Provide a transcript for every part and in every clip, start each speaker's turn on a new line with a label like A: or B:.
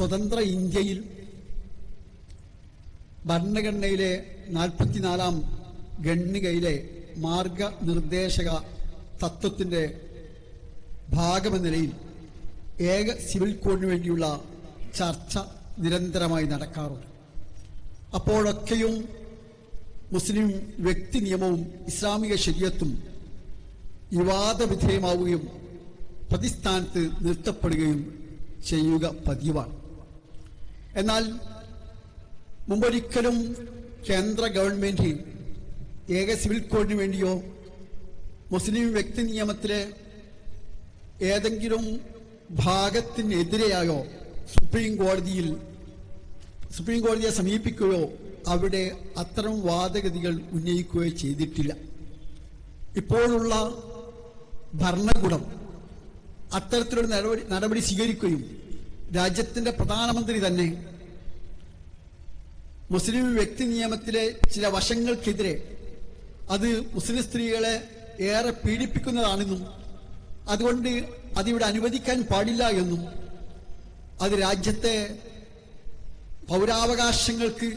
A: സ്വതന്ത്ര ഇന്ത്യയിൽ ഭരണഘടനയിലെ നാൽപ്പത്തിനാലാം ഖണ്ഡികയിലെ മാർഗനിർദ്ദേശക തത്വത്തിന്റെ ഭാഗമെന്ന നിലയിൽ ഏക സിവിൽ കോഡിന് വേണ്ടിയുള്ള ചർച്ച നിരന്തരമായി നടക്കാറുണ്ട്. അപ്പോഴൊക്കെയും മുസ്ലിം വ്യക്തി നിയമവും ഇസ്ലാമിക ശരീരത്തും വിവാദ വിധേയമാവുകയും പ്രതിസ്ഥാനത്ത് നിർത്തപ്പെടുകയും ചെയ്യുക പതിവാണ്. എന്നാൽ മുമ്പൊരിക്കലും കേന്ദ്ര ഗവൺമെന്റ് ഏക സിവിൽ കോഡിന് വേണ്ടിയോ മുസ്ലിം വ്യക്തി നിയമത്തിലെ ഏതെങ്കിലും ഭാഗത്തിനെതിരെയായോ സുപ്രീം കോടതിയിൽ സുപ്രീം കോടതിയെ സമീപിക്കുകയോ അവിടെ അത്തരം വാദഗതികൾ ഉന്നയിക്കുകയോ ചെയ്തിട്ടില്ല. ഇപ്പോഴുള്ള ഭരണകൂടം അത്തരത്തിലൊരു നടപടി നടപടി സ്വീകരിക്കുകയും രാജ്യത്തിന്റെ പ്രധാനമന്ത്രി തന്നെ മുസ്ലിം വ്യക്തി നിയമത്തിലെ ചില വശങ്ങൾക്കെതിരെ അത് മുസ്ലിം സ്ത്രീകളെ ഏറെ പീഡിപ്പിക്കുന്നതാണെന്നും അതുകൊണ്ട് അതിവിടെ അനുവദിക്കാൻ പാടില്ല എന്നും അത് രാജ്യത്തെ പൗരാവകാശങ്ങൾക്ക്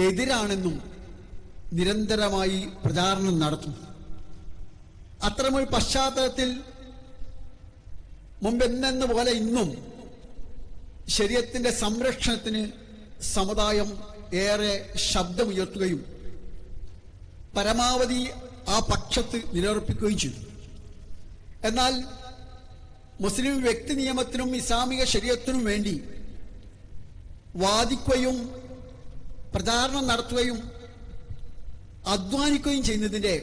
A: എതിരാണെന്നും നിരന്തരമായി പ്രചാരണം നടത്തും അത്തരമൊരു പശ്ചാത്തലത്തിൽ മുമ്പെന്നെന്ന പോലെ ഇന്നും ശരീരത്തിന്റെ സംരക്ഷണത്തിന് സമുദായം ഏറെ ശബ്ദമുയർത്തുകയും പരമാവധി ആ പക്ഷത്ത് നിലയുറപ്പിക്കുകയും ചെയ്തു. എന്നാൽ മുസ്ലിം വ്യക്തി നിയമത്തിനും ഇസ്ലാമിക ശരീരത്തിനും വേണ്ടി വാദിക്കുകയും പ്രചാരണം നടത്തുകയും അധ്വാനിക്കുകയും ചെയ്യുന്നതിന്റെ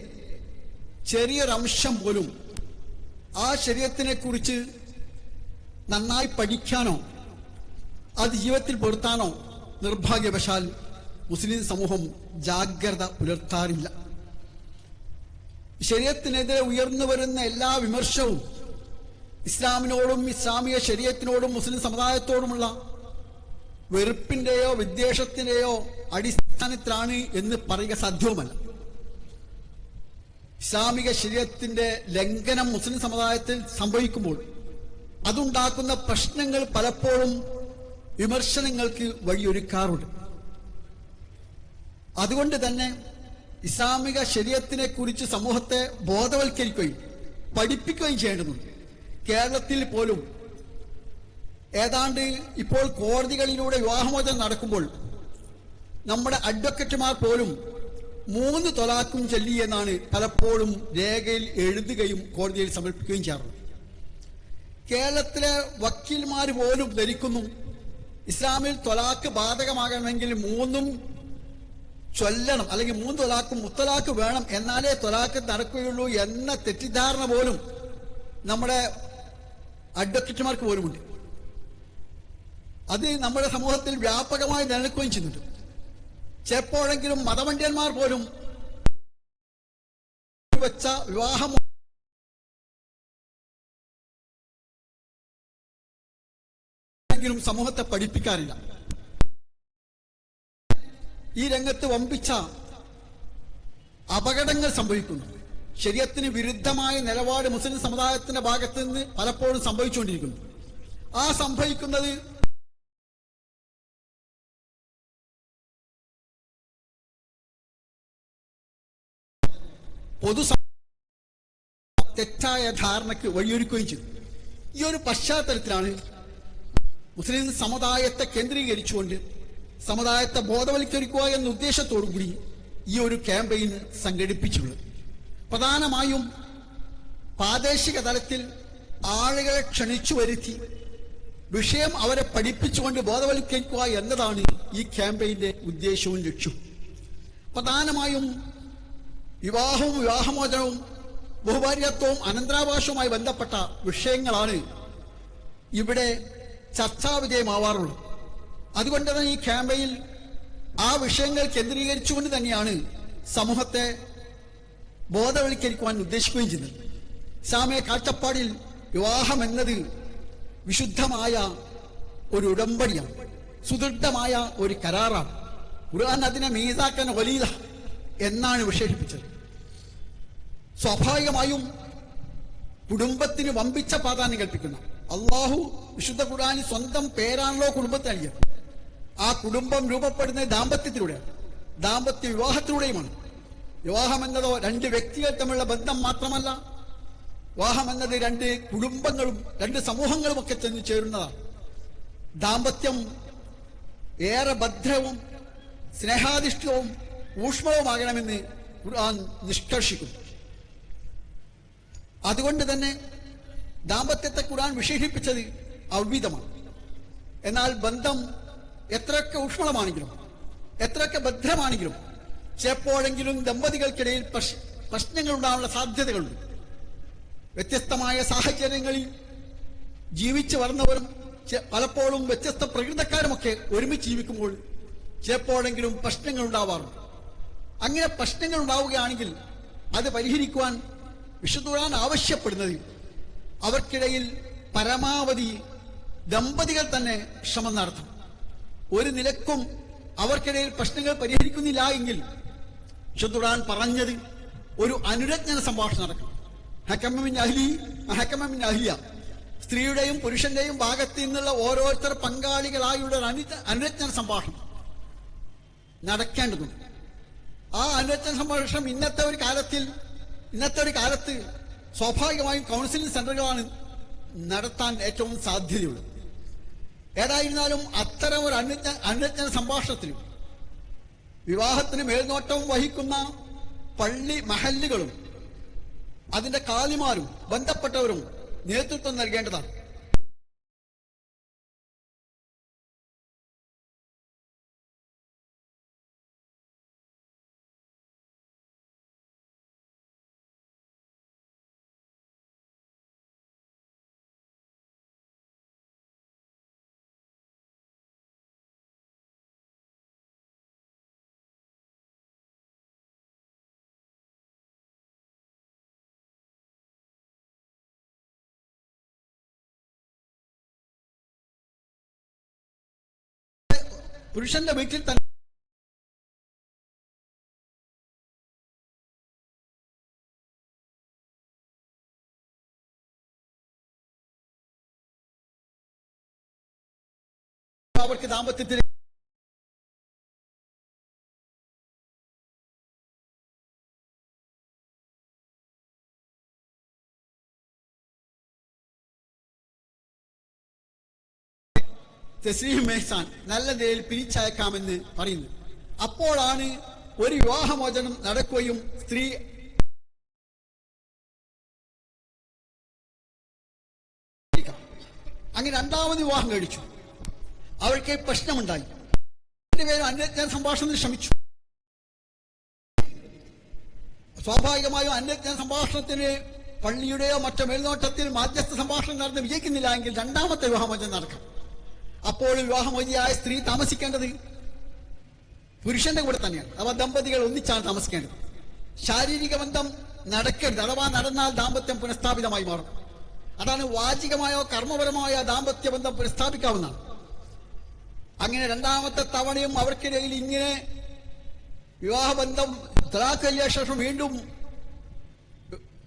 A: ചെറിയൊരംശം പോലും ആ ശരീരത്തിനെ കുറിച്ച് നന്നായി പഠിക്കാനോ അത് ജീവിതത്തിൽ പെടുത്താനോ നിർഭാഗ്യവശാൽ മുസ്ലിം സമൂഹം ജാഗ്രത പുലർത്താറില്ല. ശരീരത്തിനെതിരെ ഉയർന്നു വരുന്ന എല്ലാ വിമർശവും ഇസ്ലാമിനോടും ഇസ്ലാമിക ശരീരത്തിനോടും മുസ്ലിം സമുദായത്തോടുമുള്ള വെറുപ്പിന്റെയോ വിദ്വേഷത്തിന്റെയോ അടിസ്ഥാനത്തിലാണ് എന്ന് പറയുക സാധ്യവുമല്ല ഇസ്ലാമിക ശരീരത്തിന്റെ ലംഘനം മുസ്ലിം സമുദായത്തിൽ സംഭവിക്കുമ്പോൾ അതുണ്ടാക്കുന്ന പ്രശ്നങ്ങൾ പലപ്പോഴും വിമർശനങ്ങൾക്ക് വഴിയൊരുക്കാറുണ്ട് അതുകൊണ്ട് തന്നെ ഇസ്ലാമിക ശരീരത്തിനെ കുറിച്ച് സമൂഹത്തെ ബോധവൽക്കരിക്കുകയും പഠിപ്പിക്കുകയും ചെയ്യേണ്ടതുണ്ട്. കേരളത്തിൽ പോലും ഏതാണ്ട് ഇപ്പോൾ കോടതികളിലൂടെ വിവാഹമോചനം നടക്കുമ്പോൾ നമ്മുടെ അഡ്വക്കറ്റുമാർ പോലും മൂന്ന് തൊലാക്കും ചൊല്ലി എന്നാണ് പലപ്പോഴും രേഖയിൽ എഴുതുകയും കോടതിയിൽ സമർപ്പിക്കുകയും ചെയ്യാറുള്ളത്. കേരളത്തിലെ വക്കീൽമാർ പോലും ധരിക്കുന്നു. ഇസ്ലാമിൽ തൊലാക്ക് ബാധകമാകണമെങ്കിൽ മൂന്നും ചൊല്ലണം. അല്ലെങ്കിൽ മൂന്ന് തൊലാക്കും മുത്തലാക്ക് വേണം. എന്നാലേ തൊലാക്ക് നടക്കുകയുള്ളൂ എന്ന തെറ്റിദ്ധാരണ പോലും നമ്മുടെ അഡ്വക്കേറ്റുമാർക്ക് പോലുമുണ്ട്. അത് നമ്മുടെ സമൂഹത്തിൽ വ്യാപകമായി നിലനിൽക്കുകയും ചെയ്യുന്നുണ്ട്. ചിലപ്പോഴെങ്കിലും മതമണ്ഡ്യന്മാർ പോലും വെച്ച വിവാഹം എങ്കിലും സമൂഹത്തെ പഠിപ്പിക്കാറില്ല. ഈ രംഗത്ത് വമ്പിച്ച അപകടങ്ങൾ സംഭവിക്കുന്നു. ശരീരത്തിന് വിരുദ്ധമായ നിലപാട് മുസ്ലിം സമുദായത്തിന്റെ ഭാഗത്ത് നിന്ന് പലപ്പോഴും സംഭവിച്ചുകൊണ്ടിരിക്കുന്നു. ആ സംഭവിക്കുന്നത് പൊതു തെറ്റായ ധാരണയ്ക്ക് വഴിയൊരുക്കുകയും ചെയ്തു. ഈ ഒരു പശ്ചാത്തലത്തിലാണ് മുസ്ലിം സമുദായത്തെ കേന്ദ്രീകരിച്ചുകൊണ്ട് സമുദായത്തെ ബോധവൽക്കരിക്കുക എന്ന ഉദ്ദേശത്തോടു കൂടി ഈ ഒരു ക്യാമ്പയിൻ സംഘടിപ്പിച്ചുള്ളത് പ്രധാനമായും പ്രാദേശിക തലത്തിൽ ആളുകളെ ക്ഷണിച്ചു വരുത്തി വിഷയം അവരെ പഠിപ്പിച്ചുകൊണ്ട് ബോധവൽക്കരിക്കുക എന്നതാണ് ഈ ക്യാമ്പയിന്റെ ഉദ്ദേശവും ലക്ഷ്യവും പ്രധാനമായും വിവാഹവും വിവാഹമോചനവും ബഹുഭാര്യത്വവും അനന്തരാവകാശവുമായി ബന്ധപ്പെട്ട വിഷയങ്ങളാണ് ഇവിടെ ചർച്ചാ വിജയമാവാറുള്ളൂ അതുകൊണ്ട് തന്നെ ഈ ക്യാമ്പയിൽ ആ വിഷയങ്ങൾ കേന്ദ്രീകരിച്ചുകൊണ്ട് തന്നെയാണ് സമൂഹത്തെ ബോധവൽക്കരിക്കുവാൻ ഉദ്ദേശിക്കുകയും ചെയ്യുന്നത്. ഇസ്ലാമിയ കാഴ്ചപ്പാടിൽ വിവാഹം എന്നത് വിശുദ്ധമായ ഒരു ഉടമ്പടിയാണ്. സുദൃഢമായ ഒരു കരാറാണ്. ഖുർആൻ അതിനെ മീതാക്കൻ വലീത എന്നാണ് വിശേഷിപ്പിച്ചത്. സ്വാഭാവികമായും കുടുംബത്തിന് വമ്പിച്ച പ്രാധാന്യം കൽപ്പിക്കുന്ന. അള്ളാഹു വിശുദ്ധ ഖുർആാനിൽ സ്വന്തം പേരാണല്ലോ കുടുംബത്തെ അണിയത് ആ കുടുംബം രൂപപ്പെടുന്നത് ദാമ്പത്യത്തിലൂടെയാണ്. ദാമ്പത്യ വിവാഹത്തിലൂടെയുമാണ്. വിവാഹം എന്നതോ രണ്ട് വ്യക്തികൾ തമ്മിലുള്ള ബന്ധം മാത്രമല്ല വിവാഹം എന്നത് രണ്ട് കുടുംബങ്ങളും രണ്ട് സമൂഹങ്ങളും ഒക്കെ ചെന്ന് ചേരുന്നതാണ്. ദാമ്പത്യം ഏറെ ഭദ്രവും സ്നേഹാധിഷ്ഠിതവും ഊഷ്മവുമാകണമെന്ന് ഖുർആൻ നിഷ്കർഷിക്കുന്നു. അതുകൊണ്ട് തന്നെ ദാമ്പത്യത്തെ ഖുർആൻ വിശേഷിപ്പിച്ചത് അവിധമാണ് എന്നാൽ ബന്ധം എത്രയൊക്കെ ഊഷ്മളമാണെങ്കിലും എത്രയൊക്കെ ഭദ്രമാണെങ്കിലും ചിലപ്പോഴെങ്കിലും ദമ്പതികൾക്കിടയിൽ പ്രശ് പ്രശ്നങ്ങൾ ഉണ്ടാകാനുള്ള സാധ്യതകളുണ്ട്. വ്യത്യസ്തമായ സാഹചര്യങ്ങളിൽ ജീവിച്ചു വളർന്നവരും പലപ്പോഴും വ്യത്യസ്ത പ്രകൃതക്കാരുമൊക്കെ ഒരുമിച്ച് ജീവിക്കുമ്പോൾ ചിലപ്പോഴെങ്കിലും പ്രശ്നങ്ങൾ ഉണ്ടാവാറുണ്ട് അങ്ങനെ പ്രശ്നങ്ങൾ ഉണ്ടാവുകയാണെങ്കിൽ അത് പരിഹരിക്കുവാൻ വിശുദ്ധുറാൻ ആവശ്യപ്പെടുന്നത് അവർക്കിടയിൽ പരമാവധി ദമ്പതികൾ തന്നെ ശ്രമം നടത്തും. ഒരു നിലക്കും അവർക്കിടയിൽ പ്രശ്നങ്ങൾ പരിഹരിക്കുന്നില്ല എങ്കിൽ ചുതുടാൻ പറഞ്ഞത് ഒരു അനുരജ്ഞന സംഭാഷണം നടക്കണം ഹക്കമിൻ അഹ്ലി ഹക്കമിൻ അഹ്ലിയ. സ്ത്രീയുടെയും പുരുഷന്റെയും ഭാഗത്ത് നിന്നുള്ള ഓരോരുത്തർ പങ്കാളികളായുള്ള അനുരജ്ഞന സംഭാഷണം നടക്കേണ്ടതുണ്ട്. ആ അനുരജ്ഞന സംഭാഷണം ഇന്നത്തെ ഒരു കാലത്തിൽ ഇന്നത്തെ ഒരു കാലത്ത് സ്വാഭാവികമായും കൗൺസിലിംഗ് സെന്ററുകളാണ് നടത്താൻ ഏറ്റവും സാധ്യതയുള്ളത്. ഏതായിരുന്നാലും അത്തരം ഒരു അനുജ്ഞ അനുജ്ഞ സംഭാഷണത്തിലും വിവാഹത്തിന് മേൽനോട്ടം വഹിക്കുന്ന പള്ളി മഹല്ലുകളും അതിന്റെ കാലിമാരും ബന്ധപ്പെട്ടവരും നേതൃത്വം നൽകേണ്ടതാണ്. പുരുഷന്റെ വീട്ടിൽ തന്നെ അവർക്ക് ദാമ്പത്യത്തിൽ തസ്ലീം മെഹ്സാൻ നല്ല നിലയിൽ പിരിച്ചയക്കാമെന്ന് പറയുന്നു. അപ്പോഴാണ് ഒരു വിവാഹമോചനം നടക്കുകയും സ്ത്രീ അങ്ങനെ രണ്ടാമത് വിവാഹം കഴിച്ചു. അവൾക്ക് പ്രശ്നമുണ്ടായി. രണ്ടുപേരും അന്യജ്ഞാന സംഭാഷണത്തിന് ശ്രമിച്ചു. സ്വാഭാവികമായും അന്യജ്ഞാന സംഭാഷണത്തിന് പള്ളിയുടെയോ മറ്റോ മേൽനോട്ടത്തിൽ മാധ്യസ്ഥ സംഭാഷണം നടന്ന് വിജയിക്കുന്നില്ല എങ്കിൽ രണ്ടാമത്തെ വിവാഹമോചനം നടക്കാം. അപ്പോൾ വിവാഹമോചിയായ സ്ത്രീ താമസിക്കേണ്ടത് പുരുഷന്റെ കൂടെ തന്നെയാണ്. അവ ദമ്പതികൾ ഒന്നിച്ചാണ് താമസിക്കേണ്ടത്. ശാരീരിക ബന്ധം നടക്കരുത്. അഥവാ നടന്നാൽ ദാമ്പത്യം പുനഃസ്ഥാപിതമായി മാറും. അതാണ് വാചികമായോ കർമ്മപരമായോ ദാമ്പത്യ ബന്ധം പുനഃസ്ഥാപിക്കാവുന്നതാണ്. അങ്ങനെ രണ്ടാമത്തെ തവണയും അവർക്കിടയിൽ ഇങ്ങനെ വിവാഹബന്ധം തലാഖ് കഴിഞ്ഞ ശേഷം വീണ്ടും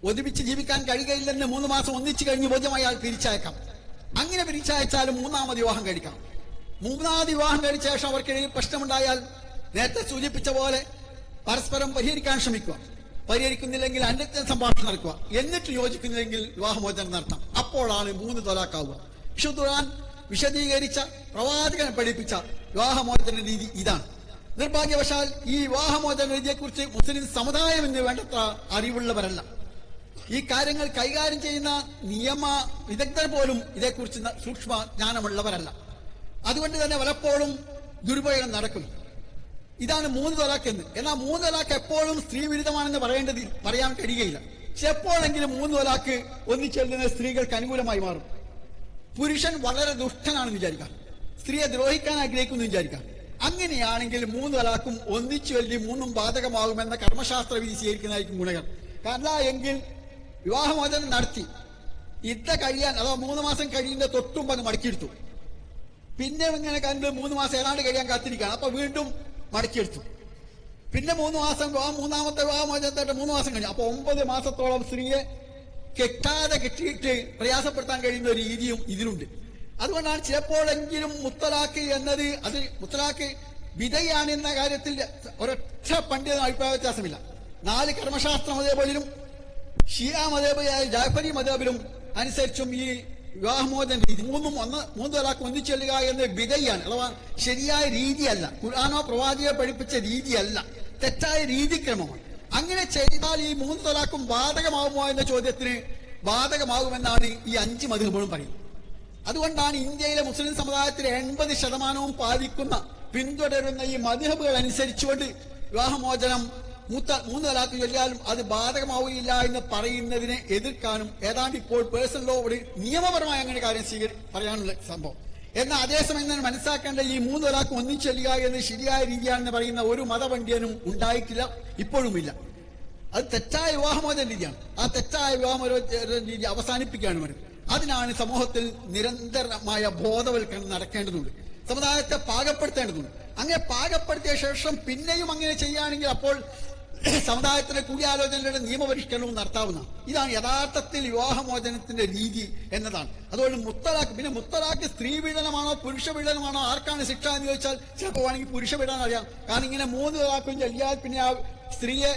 A: ഒതുമിച്ച് ജീവിക്കാൻ കഴിയുകയില്ലെന്ന് മൂന്ന് മാസം ഒന്നിച്ചു കഴിഞ്ഞ് ബോധ്യമായാൽ പിരിച്ചയക്കാം. അങ്ങനെ പിരിച്ചയച്ചാലും മൂന്നാമത് വിവാഹം കഴിക്കാം മൂന്നാമത് വിവാഹം കഴിച്ച ശേഷം അവർക്കിടയിൽ പ്രശ്നമുണ്ടായാൽ നേരത്തെ സൂചിപ്പിച്ച പോലെ പരസ്പരം പരിഹരിക്കാൻ ശ്രമിക്കുക. പരിഹരിക്കുന്നില്ലെങ്കിൽ അന്യത്തെ സംഭാഷണം നടക്കുക. എന്നിട്ട് യോജിക്കുന്നില്ലെങ്കിൽ വിവാഹമോചനം നടത്താം. അപ്പോഴാണ് മൂന്ന് തൊലാക്കാവുക. വിശുദ്ധുറാൻ വിശദീകരിച്ച പ്രവാചകനെ പഠിപ്പിച്ച വിവാഹമോചന രീതി ഇതാണ്. നിർഭാഗ്യവശാൽ ഈ വിവാഹമോചന രീതിയെക്കുറിച്ച് മുസ്ലിം സമുദായം എന്ന് വേണ്ടത്ര അറിവുള്ളവരല്ല. ഈ കാര്യങ്ങൾ കൈകാര്യം ചെയ്യുന്ന നിയമ വിദഗ്ധർ പോലും ഇതേക്കുറിച്ച് സൂക്ഷ്മ ജ്ഞാനമുള്ളവരല്ല. അതുകൊണ്ട് തന്നെ പലപ്പോഴും ദുരുപയോഗം നടക്കും. ഇതാണ് മൂന്ന് തലാഖ് എന്ന്. എന്നാൽ മൂന്ന് തലാഖ് എപ്പോഴും സ്ത്രീ വിരുദ്ധമാണെന്ന് പറയേണ്ടത് പറയാൻ കഴിയുകയില്ല. പക്ഷെ എപ്പോഴെങ്കിലും മൂന്ന് തലാഖ് ഒന്നിച്ചെല്ലുന്ന സ്ത്രീകൾക്ക് അനുകൂലമായി മാറും. പുരുഷൻ വളരെ ദുഷ്ടനാണെന്ന് വിചാരിക്കാം. സ്ത്രീയെ ദ്രോഹിക്കാൻ ആഗ്രഹിക്കുന്നു വിചാരിക്കാം. അങ്ങനെയാണെങ്കിൽ മൂന്ന് തലാഖും ഒന്നിച്ചു വലിയ മൂന്നും ബാധകമാകുമെന്ന കർമ്മശാസ്ത്ര വിധി സ്വീകരിക്കുന്നതായിരിക്കും ഗുണകൾ അല്ല എങ്കിൽ വിവാഹമോചനം നടത്തി. ഇത്ത കഴിയാൻ അതോ മൂന്ന് മാസം കഴിയുന്ന തൊട്ടും അങ്ങ് മടക്കിയെടുത്തു. പിന്നെ ഇങ്ങനെ കണ്ട് മൂന്ന് മാസം ഏതാണ്ട് കഴിയാൻ കാത്തിരിക്കുകയാണ്. അപ്പൊ വീണ്ടും മടക്കിയെടുത്തു. പിന്നെ മൂന്ന് മാസം വിവാഹം മൂന്നാമത്തെ വിവാഹമോചനത്തായിട്ട് മൂന്ന് മാസം കഴിഞ്ഞു. അപ്പൊ ഒമ്പത് മാസത്തോളം സ്ത്രീയെ കെട്ടാതെ കെട്ടിയിട്ട് പ്രയാസപ്പെടുത്താൻ കഴിയുന്ന ഒരു രീതിയും ഇതിലുണ്ട്. അതുകൊണ്ടാണ് ചിലപ്പോഴെങ്കിലും മുത്തലാക്ക് എന്നത് അത് മുത്തലാക്ക് വിധയാണ് എന്ന കാര്യത്തിൽ ഒരൊറ്റ പണ്ഡിത അഭിപ്രായ വ്യത്യാസമില്ല. നാല് കർമ്മശാസ്ത്രം മതേപോലും ഷിയ മതേബയായ ജാഫരി മതേബിലും അനുസരിച്ചും ഈ വിവാഹമോചന രീതി മൂന്നും ഒന്ന് മൂന്ന് ഒരാൾക്ക് ഒന്നിച്ചു ചെല്ലുക എന്ന വിധയാണ് അഥവാ ശരിയായ രീതിയല്ല. ഖുർആാനോ പ്രവാചകെ പഠിപ്പിച്ച രീതിയല്ല. തെറ്റായ രീതിക്രമമാണ്. അങ്ങനെ ചെയ്താൽ ഈ മൂന്ന് തലാക്കും ബാധകമാകുമോ എന്ന ചോദ്യത്തിന് ബാധകമാകുമെന്നാണ് ഈ അഞ്ച് മധുബോളും പറയുന്നത്. അതുകൊണ്ടാണ് ഇന്ത്യയിലെ മുസ്ലിം സമുദായത്തിലെ എൺപത് ശതമാനവും പാലിക്കുന്ന പിന്തുടരുന്ന ഈ മതിഹബുകൾ അനുസരിച്ചുകൊണ്ട് വിവാഹമോചനം മൂത്ത മൂന്ന് തലാക്ക് ചൊല്ലിയാലും അത് ബാധകമാവുകയില്ല എന്ന് പറയുന്നതിനെ എതിർക്കാനും ഏതാണ്ട് ഇപ്പോൾ പേഴ്സണൽ ലോ ഒരു നിയമപരമായ അങ്ങനെ കാര്യം സ്വീകരി പറയാനുള്ള സംഭവം. എന്നാൽ അതേസമയം തന്നെ മനസ്സിലാക്കേണ്ട ഈ മൂന്ന് തലാക്ക് ഒന്നിച്ചൊല്ലുക എന്ന് ശരിയായ രീതിയാണെന്ന് പറയുന്ന ഒരു മതപണ്ഡിതനും ഉണ്ടായിട്ടില്ല ഇപ്പോഴുമില്ല. അത് തെറ്റായ വിവാഹമോചന രീതിയാണ്. ആ തെറ്റായ വിവാഹമോചന രീതി അവസാനിപ്പിക്കുകയാണ് വരും അതിനാണ് സമൂഹത്തിൽ നിരന്തരമായ ബോധവൽക്കരണം നടക്കേണ്ടതുണ്ട്. സമുദായത്തെ പാകപ്പെടുത്തേണ്ടതുണ്ട്. അങ്ങനെ പാകപ്പെടുത്തിയ ശേഷം പിന്നെയും അങ്ങനെ ചെയ്യുകയാണെങ്കിൽ അപ്പോൾ സമുദായത്തിലെ കൂടിയാലോചനയുടെ നിയമപരിഷ്കരണവും നടത്താവുന്ന ഇതാണ് യഥാർത്ഥത്തിൽ വിവാഹമോചനത്തിന്റെ രീതി എന്നതാണ്. അതുകൊണ്ട് മുത്തലാഖ് പിന്നെ മുത്തലാഖ് സ്ത്രീ പീഡനമാണോ പുരുഷ പീഡനമാണോ ആർക്കാണ് ശിക്ഷ എന്ന് ചോദിച്ചാൽ ചിലപ്പോൾ വേണമെങ്കിൽ പുരുഷ പീഡനം അറിയാം. കാരണം ഇങ്ങനെ മൂന്ന് തലാഖും ചൊല്ലിയാൽ പിന്നെ ആ സ്ത്രീയെ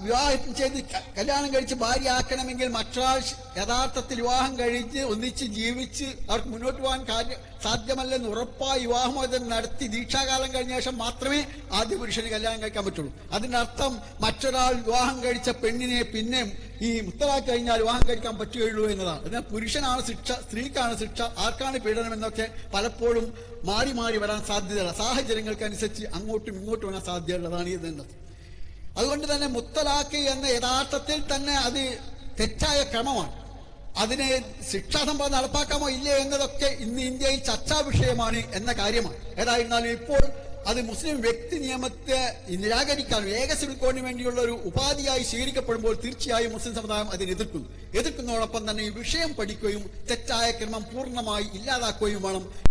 A: വിവാഹം ചെയ്ത് കല്യാണം കഴിച്ച് ഭാര്യയാക്കണമെങ്കിൽ മറ്റൊരാൾ ശ- യഥാർത്ഥത്തിൽ വിവാഹം കഴിച്ച് ഒന്നിച്ച് ജീവിച്ച് അവർക്ക് മുന്നോട്ട് പോകാൻ കാര്യം സാധ്യമല്ലെന്ന് ഉറപ്പായി വിവാഹമോചനം നടത്തി ദീക്ഷാകാലം കഴിഞ്ഞ ശേഷം മാത്രമേ ആദ്യ പുരുഷന് കല്യാണം കഴിക്കാൻ പറ്റുള്ളൂ. അതിന്റെ അർത്ഥം മറ്റൊരാൾ വിവാഹം കഴിച്ച പെണ്ണിനെ പിന്നെ ഈ മുത്തലാക്കി കഴിഞ്ഞാൽ വിവാഹം കഴിക്കാൻ പറ്റുകയുള്ളൂ എന്നതാണ്. എന്നാൽ പുരുഷനാണ് ശിക്ഷ സ്ത്രീക്കാണ് ശിക്ഷ ആർക്കാണ് പീഡനം എന്നൊക്കെ പലപ്പോഴും മാറി മാറി വരാൻ സാധ്യതയുള്ള സാഹചര്യങ്ങൾക്കനുസരിച്ച് അങ്ങോട്ടും ഇങ്ങോട്ടും വരാൻ സാധ്യതയുള്ളതാണ് ഇതെന്നത്. അതുകൊണ്ട് തന്നെ മുത്തലാഖ് എന്ന യഥാർത്ഥത്തിൽ തന്നെ അത് തെറ്റായ ക്രമമാണ്. അതിനെ ശിക്ഷാസമ്പദം നടപ്പാക്കാമോ ഇല്ലേ എന്നതൊക്കെ ഇന്ന് ഇന്ത്യയിൽ ചർച്ചാ വിഷയമാണ് എന്ന കാര്യമാണ്. ഏതായിരുന്നാലും ഇപ്പോൾ അത് മുസ്ലിം വ്യക്തി നിയമത്തെ നിരാകരിക്കാനും ഏക വേണ്ടിയുള്ള ഒരു ഉപാധിയായി സ്വീകരിക്കപ്പെടുമ്പോൾ തീർച്ചയായും മുസ്ലിം സമുദായം അതിനെ എതിർക്കുന്നു. എതിർക്കുന്നതോടൊപ്പം തന്നെ ഈ വിഷയം പഠിക്കുകയും തെറ്റായ ക്രമം പൂർണമായി ഇല്ലാതാക്കുകയും വേണം.